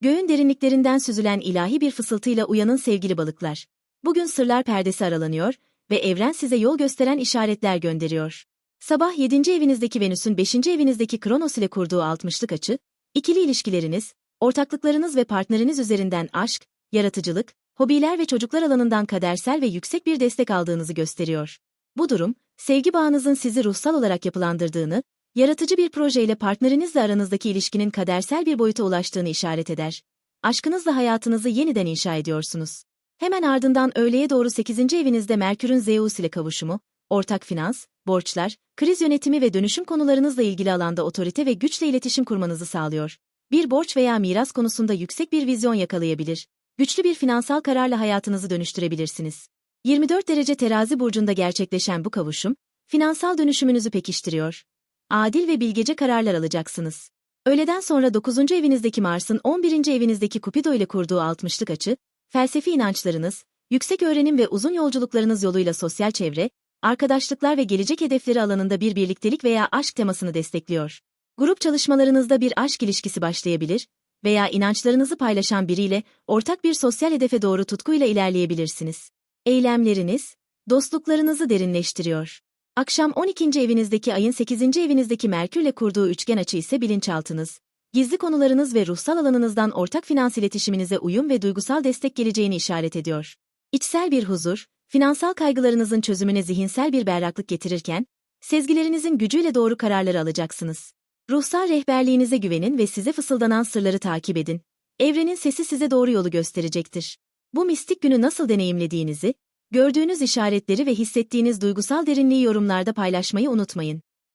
Göğün derinliklerinden süzülen ilahi bir fısıltıyla uyanın sevgili balıklar. Bugün sırlar perdesi aralanıyor ve evren size yol gösteren işaretler gönderiyor. Sabah 7. evinizdeki Venüs'ün 5. evinizdeki Kronos ile kurduğu 60'lık açı, ikili ilişkileriniz, ortaklıklarınız ve partneriniz üzerinden aşk, yaratıcılık, hobiler ve çocuklar alanından kadersel ve yüksek bir destek aldığınızı gösteriyor. Bu durum, sevgi bağınızın sizi ruhsal olarak yapılandırdığını, yaratıcı bir projeyle partnerinizle aranızdaki ilişkinin kadersel bir boyuta ulaştığını işaret eder. Aşkınızla hayatınızı yeniden inşa ediyorsunuz. Hemen ardından öğleye doğru 8. evinizde Merkür'ün Zeus ile kavuşumu, ortak finans, borçlar, kriz yönetimi ve dönüşüm konularınızla ilgili alanda otorite ve güçle iletişim kurmanızı sağlıyor. Bir borç veya miras konusunda yüksek bir vizyon yakalayabilir. Güçlü bir finansal kararla hayatınızı dönüştürebilirsiniz. 24 derece terazi burcunda gerçekleşen bu kavuşum, finansal dönüşümünüzü pekiştiriyor. Adil ve bilgece kararlar alacaksınız. Öğleden sonra 9. evinizdeki Mars'ın 11. evinizdeki Kupido ile kurduğu 60'lık açı, felsefi inançlarınız, yüksek öğrenim ve uzun yolculuklarınız yoluyla sosyal çevre, arkadaşlıklar ve gelecek hedefleri alanında bir birliktelik veya aşk temasını destekliyor. Grup çalışmalarınızda bir aşk ilişkisi başlayabilir veya inançlarınızı paylaşan biriyle ortak bir sosyal hedefe doğru tutkuyla ilerleyebilirsiniz. Eylemleriniz, dostluklarınızı derinleştiriyor. Akşam 12. evinizdeki ayın 8. evinizdeki Merkürle kurduğu üçgen açı ise bilinçaltınız. Gizli konularınız ve ruhsal alanınızdan ortak finans iletişiminize uyum ve duygusal destek geleceğini işaret ediyor. İçsel bir huzur, finansal kaygılarınızın çözümüne zihinsel bir berraklık getirirken, sezgilerinizin gücüyle doğru kararları alacaksınız. Ruhsal rehberliğinize güvenin ve size fısıldanan sırları takip edin. Evrenin sesi size doğru yolu gösterecektir. Bu mistik günü nasıl deneyimlediğinizi, gördüğünüz işaretleri ve hissettiğiniz duygusal derinliği yorumlarda paylaşmayı unutmayın.